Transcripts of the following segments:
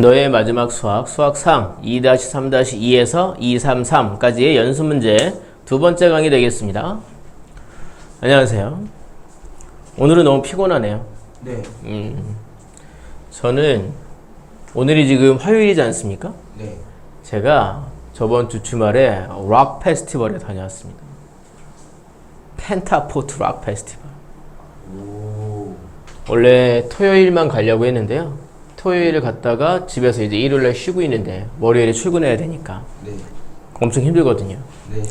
너의 마지막 수학, 수학 3, 2-3-2에서 233까지의 연습 문제 두 번째 강의 되겠습니다. 안녕하세요. 오늘은 너무 피곤하네요. 네, 음, 저는 오늘이 지금 화요일이지 않습니까? 네. 제가 저번 주 주말에 락 페스티벌에 다녀왔습니다. 펜타포트 락 페스티벌. 오, 원래 토요일만 가려고 했는데요. 토요일을 갔다가 집에서 이제 일요일 날 쉬고 있는데 월요일에 출근해야 되니까 네, 엄청 힘들거든요. 네,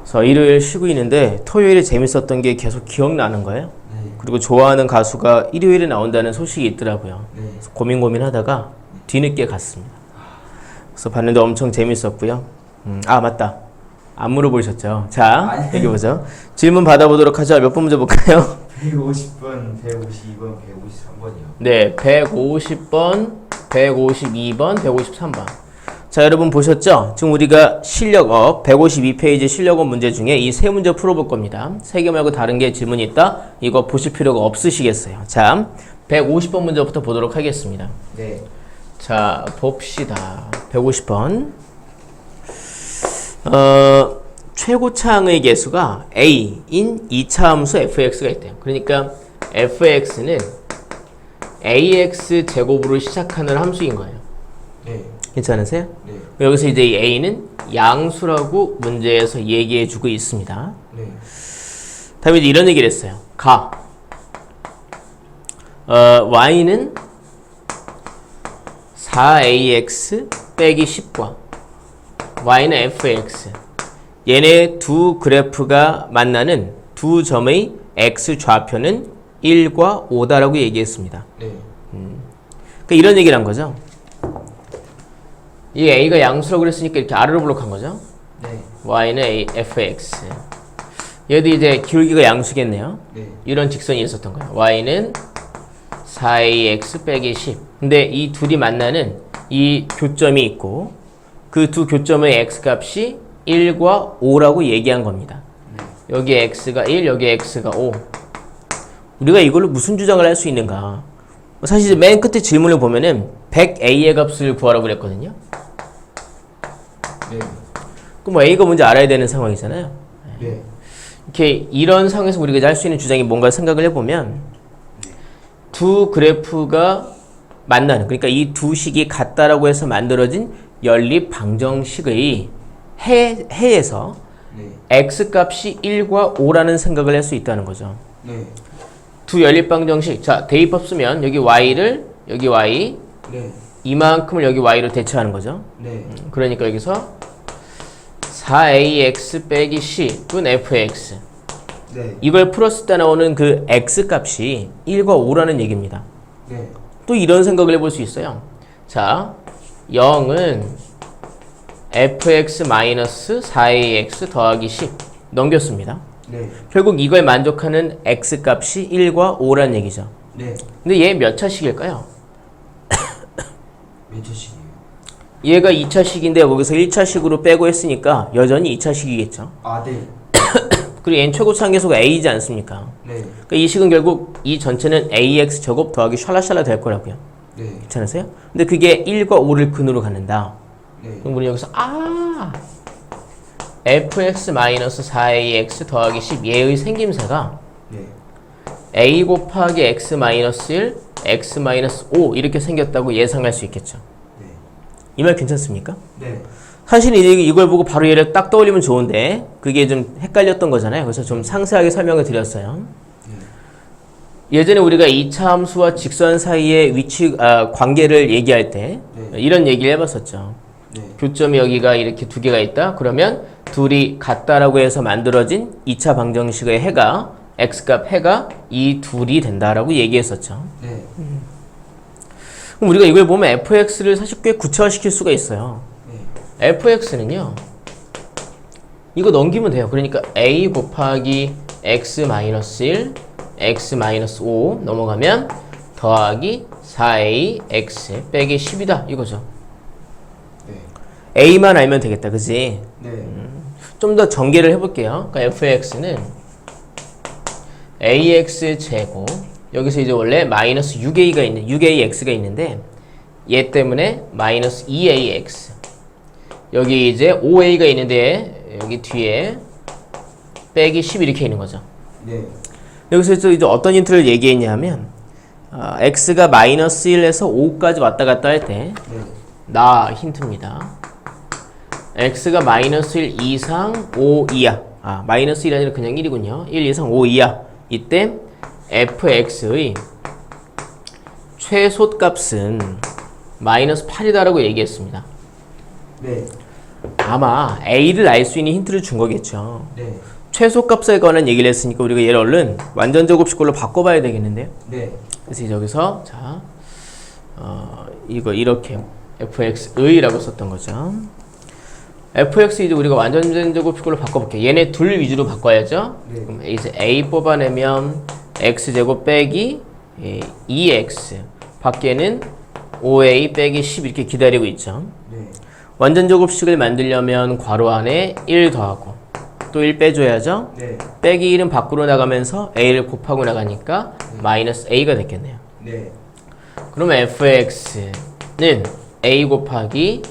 그래서 일요일 쉬고 있는데 토요일에 재밌었던 게 계속 기억나는 거예요. 네, 그리고 좋아하는 가수가 일요일에 나온다는 소식이 있더라고요. 네. 그래서 고민 고민하다가 뒤늦게 갔습니다. 그래서 봤는데 엄청 재밌었고요. 음, 아 맞다. 안 물어보셨죠? 자 아니. 여기 보죠. 질문 받아보도록 하죠. 몇 번 문제 볼까요? 150번, 152번, 153번이요. 네, 150번, 152번, 153번. 자, 여러분 보셨죠? 지금 우리가 실력업 152페이지 실력업 문제 중에 이 세 문제 풀어볼 겁니다. 세 개 말고 다른 게 질문이 있다? 이거 보실 필요가 없으시겠어요. 자, 150번 문제부터 보도록 하겠습니다. 네, 자, 봅시다. 150번. 어, 최고차항의 개수가 a인 2차 함수 fx가 있대요. 그러니까 fx는 ax 제곱으로 시작하는 함수인 거예요. 네, 괜찮으세요? 네, 여기서 이제 이 a는 양수라고 문제에서 얘기해 주고 있습니다. 네, 다음에 이제 이런 얘기를 했어요. 가. 어, y는 4ax 빼기 10과 y는 fx. 얘네 두 그래프가 만나는 두 점의 x 좌표는 1과 5다라고 얘기했습니다. 네, 그러니까 이런 얘기를 한 거죠. 이 a가 양수라고 그랬으니까 이렇게 아래로 블록한 거죠. 네, y는 a, fx. 얘도 이제 기울기가 양수겠네요. 네, 이런 직선이 있었던 거예요. y는 4ax 빼기 10. 근데 이 둘이 만나는 이 교점이 있고 그 두 교점의 x 값이 1과 5라고 얘기한 겁니다. 여기 x가 1, 여기 x가 5. 우리가 이걸로 무슨 주장을 할 수 있는가? 사실 맨 끝에 질문을 보면은 100a의 값을 구하라고 그랬거든요. 네, 그럼 뭐 a가 뭔지 알아야 되는 상황이잖아요. 네, 이렇게 이런 상황에서 우리가 이제 할 수 있는 주장이 뭔가 생각을 해보면 두 그래프가 만나는 그러니까 이 두 식이 같다라고 해서 만들어진 연립 방정식의 해, 해에서 네, x 값이 1과 5라는 생각을 할 수 있다는 거죠. 네, 두 연립 방정식 자 대입법 쓰면 여기 y를 여기 y 네, 이만큼을 여기 y로 대체하는 거죠. 네, 그러니까 여기서 4ax 빼기 10은 fx 네, 이걸 풀었을 때 나오는 그 x 값이 1과 5라는 얘기입니다. 네, 또 이런 생각을 해볼 수 있어요. 자, 0은 fx-4ax 더하기 10 넘겼습니다. 네, 결국 이걸 만족하는 x 값이 1과 5라는 얘기죠. 네. 근데 얘 몇 차식일까요? 몇 초씩이에요? 얘가 2차식인데 여기서 1차식으로 빼고 했으니까 여전히 2차식이겠죠. 아, 네, 그리고 얘는 최고차항 계수가 a이지 않습니까? 네, 그러니까 이 식은 결국 이 전체는 ax 제곱 더하기 샬라샬라 될 거라고요. 네, 괜찮으세요? 근데 그게 1과 5를 근으로 갖는다. 네, 그럼 우리 여기서 아 fx-4ax 더하기 10 얘의 생김새가 네, a 곱하기 x-1 x-5 이렇게 생겼다고 예상할 수 있겠죠. 네, 이말 괜찮습니까? 네, 사실 이- 이걸 보고 바로 얘를 딱 떠올리면 좋은데 그게 좀 헷갈렸던 거잖아요. 그래서 좀 상세하게 설명을 드렸어요. 예전에 우리가 2차 함수와 직선 사이의 위치 아, 관계를 얘기할 때 네. 이런 얘기를 해봤었죠. 네, 교점이 여기가 이렇게 두 개가 있다. 그러면 둘이 같다라고 해서 만들어진 2차 방정식의 해가 x값 해가 이 둘이 된다라고 얘기했었죠. 네, 그럼 우리가 이걸 보면 fx를 사실 꽤 구체화시킬 수가 있어요. 네, fx는요. 이거 넘기면 돼요. 그러니까 a 곱하기 x-1 x-5 넘어가면 더하기 4ax 빼기 10이다 이거죠. 네, a만 알면 되겠다. 그지? 네, 좀더 전개를 해볼게요. 그러니까 fx는 ax 제곱 여기서 이제 원래 마이너스 6a가 있는 6ax가 있는데 얘 때문에 마이너스 2ax 여기 이제 5a가 있는데 여기 뒤에 빼기 10 이렇게 있는 거죠. 네. 여기서 또 이제 어떤 힌트를 얘기했냐면 아, x가 마이너스 1에서 5까지 왔다 갔다 할때 네. 나 힌트입니다. X가 마이너스 1 이상 5 이하 아 마이너스 1이 아니라 그냥 1이군요. 1 이상 5 이하 이때 fx의 최소값은 마이너스 8이다라고 얘기했습니다. 네. 아마 a를 알 수 있는 힌트를 준 거겠죠. 네. 최소값에 관한 얘기를 했으니까 우리가 얘를 얼른 완전 제곱식으로 바꿔봐야 되겠는데요. 네. 그래서 여기서 자 어, 이거 이렇게 fx의라고 썼던 거죠. Fx 이제 우리가 완전 제곱식으로 바꿔볼게요. 얘네 둘 위주로 바꿔야죠. 네. 그럼 이제 a 뽑아내면 x 제곱 빼기 예, 2x 밖에는 5a 빼기 10 이렇게 기다리고 있죠. 네. 완전 제곱식을 만들려면 괄호 안에 1 더하고 또 1 빼줘야죠. 네. 빼기 1은 밖으로 나가면서 a를 곱하고 나가니까 마이너스 a가 됐겠네요. 네. 그러면 fx는 a 곱하기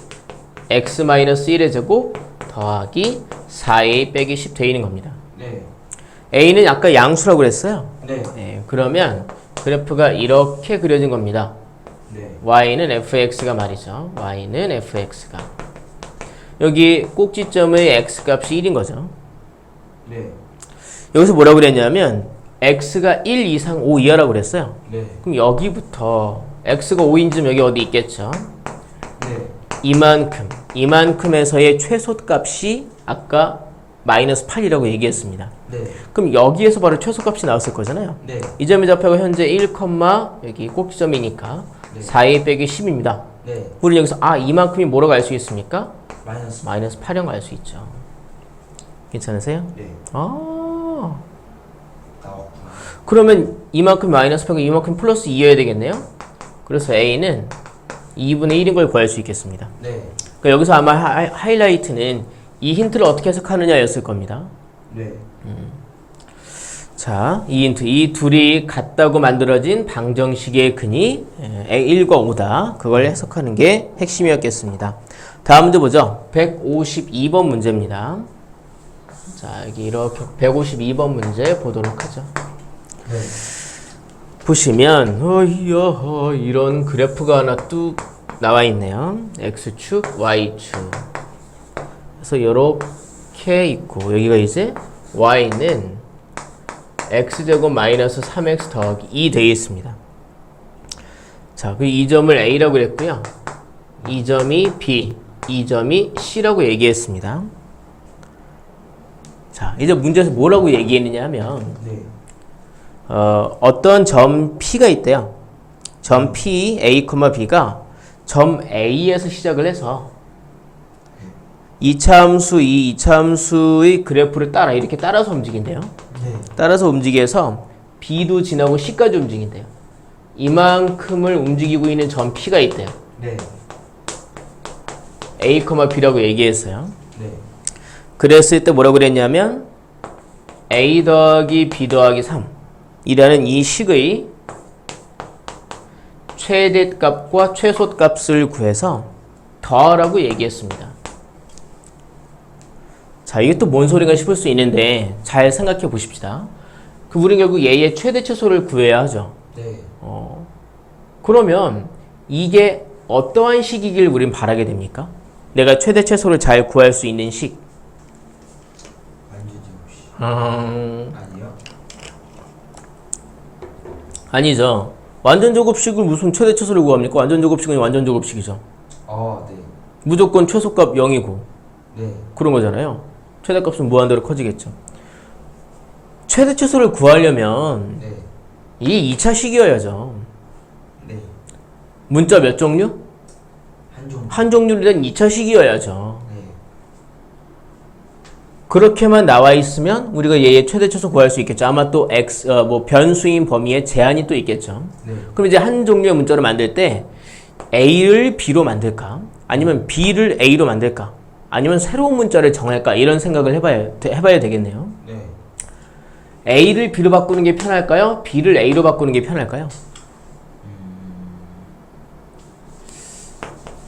x 마이너스 1의 제곱 더하기 4a 빼기 10 되어 있는 겁니다. 네. a는 아까 양수라고 그랬어요. 네. 네, 그러면 그래프가 이렇게 그려진 겁니다. 네. y는 fx가 말이죠. y는 fx가 여기 꼭지점의 x 값이 1인 거죠. 네. 여기서 뭐라고 그랬냐면 x가 1 이상 5 이하라고 그랬어요. 네. 그럼 여기부터 x가 5인쯤 여기 어디 있겠죠? 네. 이만큼, 이만큼에서의 최소값이 아까 마이너스 8이라고 얘기했습니다. 네. 그럼 여기에서 바로 최소값이 나왔을 거잖아요. 네. 이 점의 좌표가 현재 1, 여기 꼭지점이니까 네. 4a 빼기 10입니다. 네. 우리 여기서 아 이만큼이 뭐라고 알 수 있습니까? 마이너스. 마이너스 8이라고 알 수 있죠. 괜찮으세요? 네. 아 나왔구나. 그러면 이만큼 마이너스 8과 이만큼 플러스 2여야 되겠네요. 그래서 a는 2분의 1인 걸 구할 수 있겠습니다. 네. 그러니까 여기서 아마 하, 하이라이트는 이 힌트를 어떻게 해석하느냐였을 겁니다. 네. 자, 이 힌트, 이 둘이 같다고 만들어진 방정식의 근이 1과 5다. 그걸 해석하는 게 핵심이었겠습니다. 다음 문제 보죠. 152번 문제입니다. 자, 여기 이렇게 152번 문제 보도록 하죠. 네. 보시면 어이야 이런 그래프가 하나 뚝 나와 있네요. x축, y축. 그래서 이렇게 있고 여기가 이제 y는 x제곱 마이너스 3x 더하기 2 되어 있습니다. 자, 그이 점을 a라고 했고요. 이 점이 b, 이 점이 c라고 얘기했습니다. 자, 이제 문제에서 뭐라고 얘기했느냐 하면 네. 어, 어떤 점 P가 있대요. 점 P, A, B가 점 A에서 시작을 해서 이차함수, 이 이차함수의 그래프를 따라 이렇게 따라서 움직인대요. 네. 따라서 움직여서 B도 지나고 C까지 움직인대요. 이만큼을 움직이고 있는 점 P가 있대요. 네. A, B라고 얘기했어요. 네. 그랬을 때 뭐라고 그랬냐면 A 더하기 B 더하기 3 이라는 이 식의 최대값과 최소값을 구해서 더하라고 얘기했습니다. 자, 이게 또 뭔 소리가 싶을 수 있는데 잘 생각해 보십시다. 그 우리는 결국 얘의 최대 최소를 구해야 하죠. 네. 어, 그러면 이게 어떠한 식이길 우린 바라게 됩니까? 내가 최대 최소를 잘 구할 수 있는 식. 완전 제곱 식. 음, 아니죠. 완전 제곱식을 무슨 최대 최소를 구합니까? 완전 제곱식은 완전 제곱식이죠. 어, 네. 무조건 최소값 0이고 네. 그런 거잖아요. 최대값은 무한대로 커지겠죠. 최대 최소를 구하려면 네. 이 2차 식이어야죠. 네. 문자 몇 종류? 한 종. 한 종류로 된 2차 식이어야죠. 네. 그렇게만 나와 있으면 우리가 얘의 최대 최소 구할 수 있겠죠. 아마 또 x 어, 뭐 변수인 범위에 제한이 또 있겠죠. 네. 그럼 이제 한 종류의 문자를 만들 때 a를 b로 만들까? 아니면 b를 a로 만들까? 아니면 새로운 문자를 정할까? 이런 생각을 해봐야 해봐야 되겠네요. 네. a를 b로 바꾸는 게 편할까요? b를 a로 바꾸는 게 편할까요?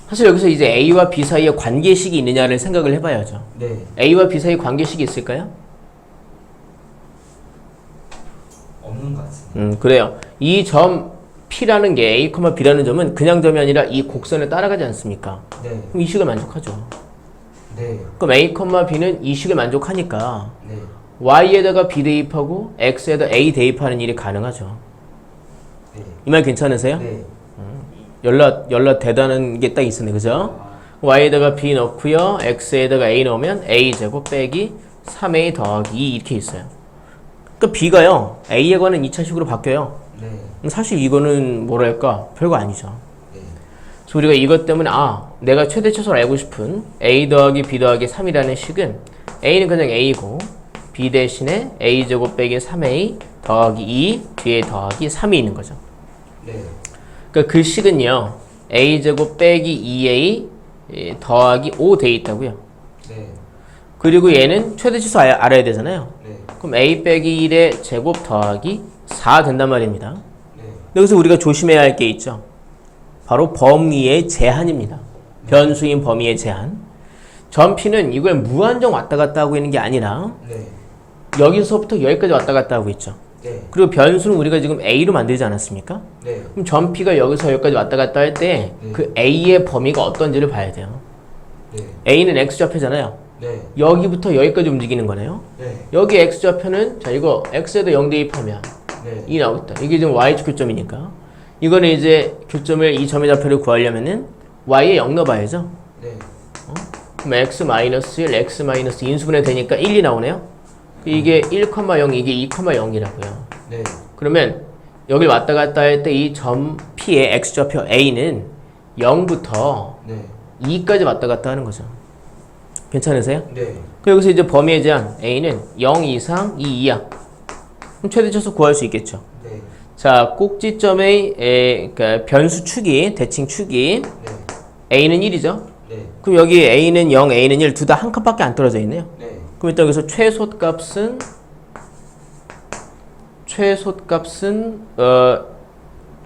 사실 여기서 이제 A와 B 사이에 관계식이 있느냐를 생각을 해봐야죠. 네. A와 B 사이에 관계식이 있을까요? 없는 것 같습니다. 음, 그래요. 이 점 P라는 게 A, B라는 점은 그냥 점이 아니라 이 곡선을 따라가지 않습니까? 네. 그럼 이 식을 만족하죠. 네. 그럼 A, B는 이 식을 만족하니까 네. Y에다가 B 대입하고 X에다 A 대입하는 일이 가능하죠. 네. 이 말 괜찮으세요? 네. 연락 연락 대단한 게딱 있었네, 그죠? Y에다가 B 넣고요, X에다가 A 넣으면 A 제곱 빼기 3A 더하기 2 이렇게 있어요. 그러니까 B가요 A에 관한 2차식으로 바뀌어요. 네. 사실 이거는 뭐랄까 별거 아니죠. 네. 그래서 우리가 이것 때문에 아 내가 최대 최소를 알고 싶은 A 더하기 B 더하기 3이라는 식은 A는 그냥 A고 B 대신에 A 제곱 빼기 3A 더하기 2 뒤에 더하기 3이 있는 거죠. 네. 그러니까 그 식은요 A 제곱 빼기 2A 예, 더하기 5 돼 있다고요. 네. 그리고 얘는 최대 최소 알- 알아야 되잖아요. 네. 그럼 A 빼기 1의 제곱 더하기 4 된단 말입니다. 네. 여기서 우리가 조심해야 할 게 있죠. 바로 범위의 제한입니다. 변수인 범위의 제한. 전피는 이걸 무한정 왔다 갔다 하고 있는 게 아니라 네. 여기서부터 여기까지 왔다 갔다 하고 있죠. 네. 그리고 변수는 우리가 지금 A로 만들지 않았습니까? 네. 그럼 전피가 여기서 여기까지 왔다 갔다 할때 네. 그 A의 범위가 어떤지를 봐야 돼요. 네. A는 X좌표잖아요. 네. 여기부터 여기까지 움직이는 거네요. 네. 여기 X좌표는 자 이거 X에다 0 대입하면 네. 2 나오겠다. 이게 지금 Y축 교점이니까. 이거는 이제 교점을 이 점의 좌표를 구하려면은 Y에 0 넣어봐야죠. 네. 그럼 X 마이너스 1, X 마이너스 인수분해 되니까 1이 나오네요. 이게 1,0 이게 2,0이라고요. 네. 그러면 여길 왔다 갔다 할 때 이 점 P의 X좌표 A는 0부터 네. 2까지 왔다 갔다 하는 거죠. 괜찮으세요? 네. 그 여기서 이제 범위에 제한 A는 0 이상 2 이하. 그럼 최대 최소 구할 수 있겠죠. 네. 자, 꼭지점의 에, 그러니까 변수 축이 대칭 축이 네. A는 1이죠. 네. 그럼 여기 A는 0, A는 1 둘 다 한 칸밖에 안 떨어져 있네요. 네. 그럼 일단 여기서 최소값은 최소값은 어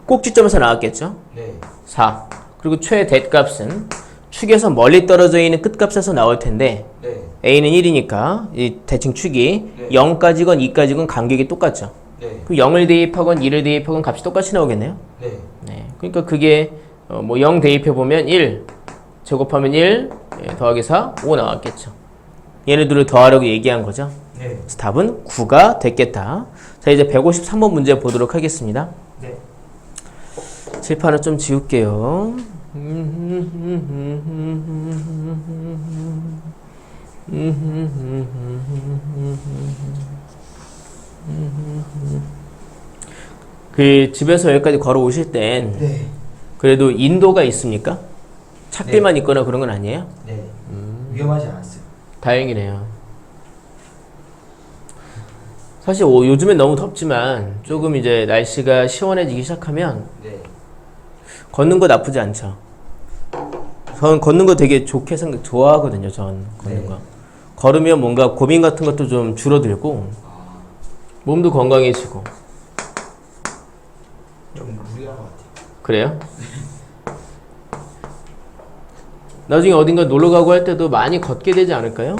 꼭지점에서 나왔겠죠. 네. 4. 그리고 최대값은 축에서 멀리 떨어져 있는 끝값에서 나올 텐데 네. A는 1이니까 이 대칭 축이 네. 0까지건 2까지건 간격이 똑같죠. 네. 그럼 0을 대입하건 2를 대입하건 값이 똑같이 나오겠네요. 네. 네. 그러니까 그게 어, 뭐0 대입해 보면 1 제곱하면 1 예, 더하기 4 5 나왔겠죠. 얘네들을 더하라고 얘기한 거죠. 네. 그래서 답은 9가 됐겠다. 자 이제 153번 문제 보도록 하겠습니다. 네. 칠판을 좀 지울게요. 그 집에서 여기까지 걸어오실 땐 네. 그래도 인도가 있습니까? 찾길만 있거나 그런 건 아니에요? 네. 위험하지 않았어요. 다행이네요. 사실 오- 요즘엔 너무 덥지만 조금 이제 날씨가 시원해지기 시작하면 네. 걷는 거 나쁘지 않죠. 전 걷는 거 되게 좋게 생각 좋아하거든요. 전 걷는 네. 거. 걸으면 뭔가 고민 같은 것도 좀 줄어들고 아, 몸도 건강해지고 좀 무리한 것 같아요. 그래요? 나중에 어딘가 놀러 가고 할 때도 많이 걷게 되지 않을까요?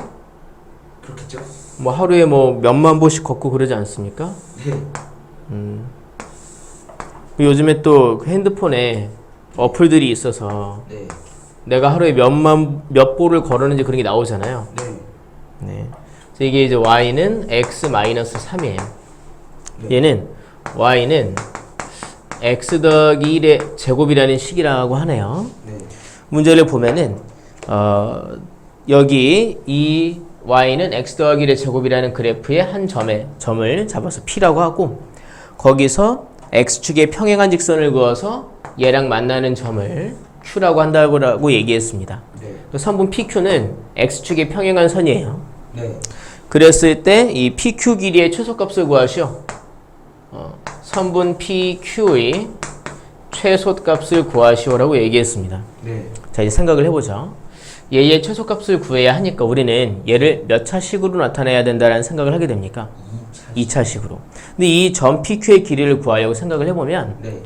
그렇겠죠? 뭐 하루에 뭐 몇만 보씩 걷고 그러지 않습니까? 네. 요즘에 또그 핸드폰에 어플들이 있어서 네. 내가 하루에 몇만 몇 보를 걸었는지 그런 게 나오잖아요. 네. 네. 그래서 이게 이제 y는 x 마이너스 3이에요. 네. 얘는 y는 x 더하기 1의 제곱이라는 식이라고 하네요. 네. 문제를 보면은 어, 여기 이 y는 x 더하기 1의 제곱이라는 그래프의 한 점에 점을 잡아서 p라고 하고 거기서 x축의 평행한 직선을 그어서 얘랑 만나는 점을 q라고 한다고 얘기했습니다. 네. 그 선분 PQ는 x축의 평행한 선이에요. 네. 그랬을 때 이 PQ 길이의 최소값을 구하시오. 어, 선분 PQ의 최소값을 구하시오라고 얘기했습니다. 네. 자, 이제 생각을 해보죠. 얘의 최소값을 구해야 하니까 우리는 얘를 몇 차식으로 나타내야 된다라는 생각을 하게 됩니까? 2차. 2차 식으로. 근데 이 점 PQ의 길이를 구하려고 생각을 해보면 네.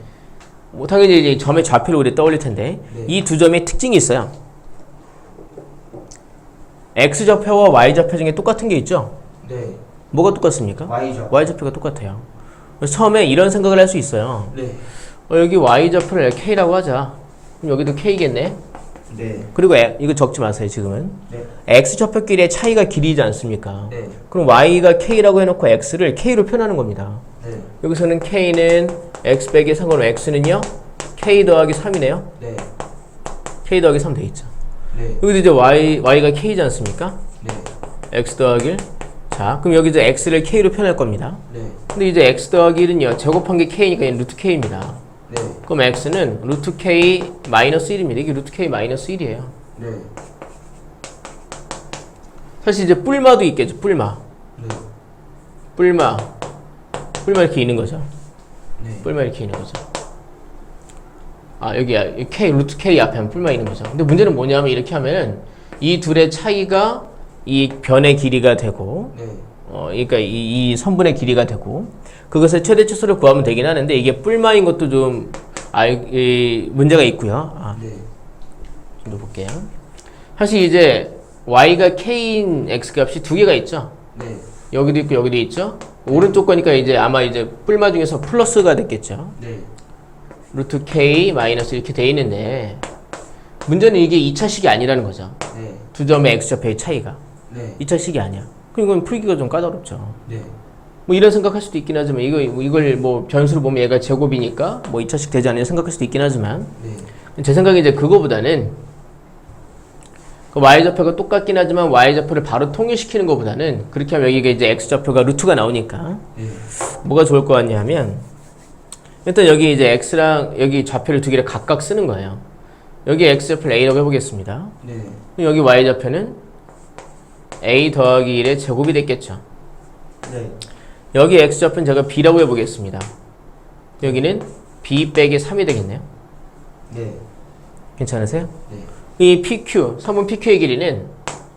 뭐 당연히 이제 점의 좌표를 우리 떠올릴 텐데 네. 이두 점의 특징이 있어요. x 좌표와 y 좌표 중에 똑같은 게 있죠. 네. 뭐가 똑같습니까? Y죠. y 좌표가 똑같아요. 처음에 이런 생각을 할 수 있어요. 네. 어, 여기 y 좌표를 k라고 하자. 그럼 여기도 k겠네. 네. 그리고 에- 이거 적지 마세요 지금은. 네. x 좌표끼리의 차이가 길이지 않습니까? 네. 그럼 y가 k라고 해놓고 x를 k로 표현하는 겁니다. 네. 여기서는 k는 x 빼기 상관없 x는요 k 더하기 3이네요. 네. k 더하기 3 돼 있죠. 네. 여기도 이제 y y가 k지 않습니까? 네. x 더하기 1. 자, 그럼 여기서 x를 k로 표현할 겁니다. 네. 근데 이제 x 더하기 1은요 제곱한 게 k니까 루트 k입니다. 네. 그럼 x는 루트 k 마이너스 1입니다. 이게 루트 k 마이너스 1이에요. 네. 사실 이제 뿔마도 있겠죠. 뿔마. 네. 뿔마. 뿔마 이렇게 있는 거죠. 네. 뿔마 이렇게 있는 거죠. 아 여기 k 루트 k 앞에 하면 뿔마 있는 거죠. 근데 문제는 뭐냐면 이렇게 하면은 이 둘의 차이가 이 변의 길이가 되고 네. 어 그러니까 이, 이 선분의 길이가 되고 그것의 최대 최소를 구하면 되긴 하는데 이게 뿔마인 것도 좀 아, 이, 문제가 있고요. 아, 네. 좀 넣어볼게요. 사실 이제 y가 k인 x 값이 두 개가 있죠. 네. 여기도 있고 여기도 있죠. 오른쪽 거니까 이제 아마 이제 뿔마 중에서 플러스가 됐겠죠. 네. 루트 k 마이너스 이렇게 돼 있는데 문제는 이게 2차식이 아니라는 거죠. 네. 두 점의 x좌표의 차이가 네. 2차식이 아니야. 그럼 이건 풀기가 좀 까다롭죠. 네. 뭐 이런 생각할 수도 있긴 하지만 이거 이걸 뭐 변수로 보면 얘가 제곱이니까 뭐 2차식 되지 않냐 생각할 수도 있긴 하지만 네. 제 생각에 이제 그거보다는 그 y좌표가 똑같긴 하지만 y좌표를 바로 통일시키는 것보다는 그렇게 하면 여기가 이제 x좌표가 루트가 나오니까 네. 뭐가 좋을 것 같냐 하면 일단 여기 이제 x랑 여기 좌표를 두 개를 각각 쓰는 거예요. 여기 x좌표를 a라고 해보겠습니다. 네. 여기 y좌표는 a 더하기 1의 제곱이 됐겠죠. 네. 여기 x좌표는 제가 b라고 해보겠습니다. 여기는 b 빼기 3이 되겠네요. 네. 괜찮으세요? 네. 이 pq, 선분 pq의 길이는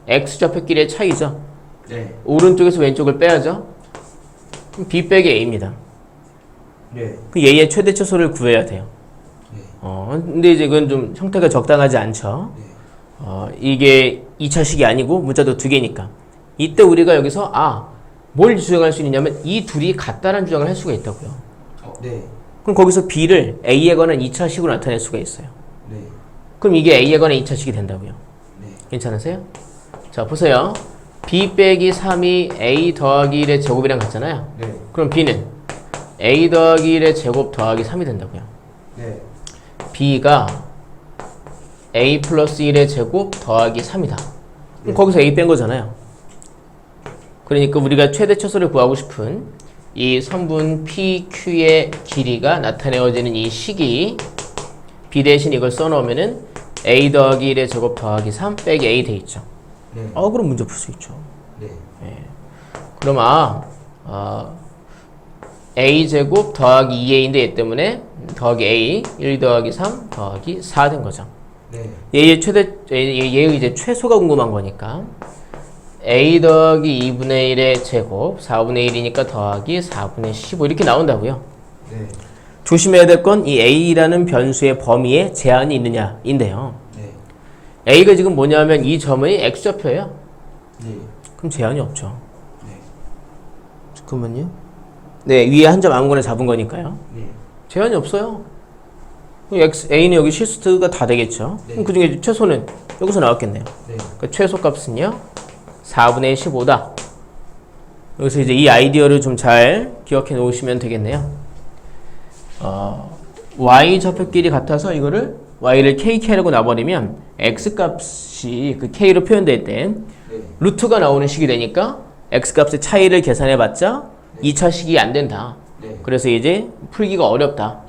x좌표끼리의 차이죠. 네. 오른쪽에서 왼쪽을 빼야죠. 그럼 b 빼기 a입니다. 네. 그 얘의 최대 최소를 구해야 돼요. 네. 어, 근데 이제 그건 좀 형태가 적당하지 않죠. 네. 어, 이게 2차식이 아니고 문자도 두 개니까. 이때 우리가 여기서 아, 뭘 주장할 수 있냐면 이 둘이 같다는 주장을 할 수가 있다고요. 어, 네. 그럼 거기서 b를 a에 관한 2차식으로 나타낼 수가 있어요. 네. 그럼 이게 a에 관한 2차식이 된다고요. 네. 괜찮으세요? 자, 보세요. b 빼기 3이 a 더하기 1의 제곱이랑 같잖아요. 네. 그럼 b는 a 더하기 1의 제곱 더하기 3이 된다고요. 네. b가 a 플러스 1의 제곱 더하기 3이다. 그럼 네. 거기서 a 뺀 거잖아요. 그러니까 우리가 최대 최소를 구하고 싶은 이 선분 PQ의 길이가 나타내어지는 이 식이 b 대신 이걸 써놓으면은 a 더하기 1의 제곱 더하기 3 빼기 a 돼 있죠. 네. 아 그럼 문제 풀 수 있죠. 네. 그럼 아, 아 a 제곱 더하기 2a인데 얘 때문에 더하기 a 1 더하기 3 더하기 4 된 거죠. 네. 얘의 최대 얘- 얘의 이제 최소가 궁금한 거니까 a 더하기 2분의 1의 제곱 4분의 1이니까 더하기 4분의 15 이렇게 나온다고요. 네. 조심해야 될 건 이 a라는 변수의 범위에 제한이 있느냐인데요. 네. a가 지금 뭐냐면 이 점의 x좌표예요. 네. 그럼 제한이 없죠. 네. 잠깐만요. 네, 위에 한 점 아무거나 잡은 거니까요. 네. 제한이 없어요. X, A는 여기 실수가 다 되겠죠. 네. 그럼 그 중에 최소는 여기서 나왔겠네요. 네. 그 최소 값은요, 4분의 15다. 여기서 이제 이 아이디어를 좀 잘 기억해 놓으시면 되겠네요. 어, Y 좌표끼리 같아서 이거를 Y를 KK라고 놔버리면 X 값이 그 K로 표현될 때 네. 루트가 나오는 식이 되니까 X 값의 차이를 계산해봤자 2차 식이 안 된다. 네. 그래서 이제 풀기가 어렵다.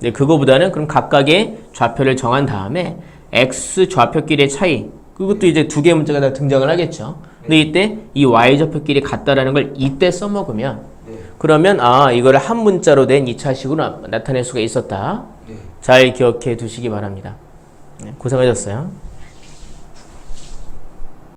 네, 그거보다는 그럼 각각의 좌표를 정한 다음에 x 좌표끼리의 차이 그것도 이제 두 개의 문제가 다 등장을 하겠죠. 근데 이때 이 y 좌표끼리 같다라는 걸 이때 써먹으면 네. 그러면 아 이거를 한 문자로 낸 2차식으로 나, 나타낼 수가 있었다. 네. 잘 기억해 두시기 바랍니다. 네, 고생하셨어요.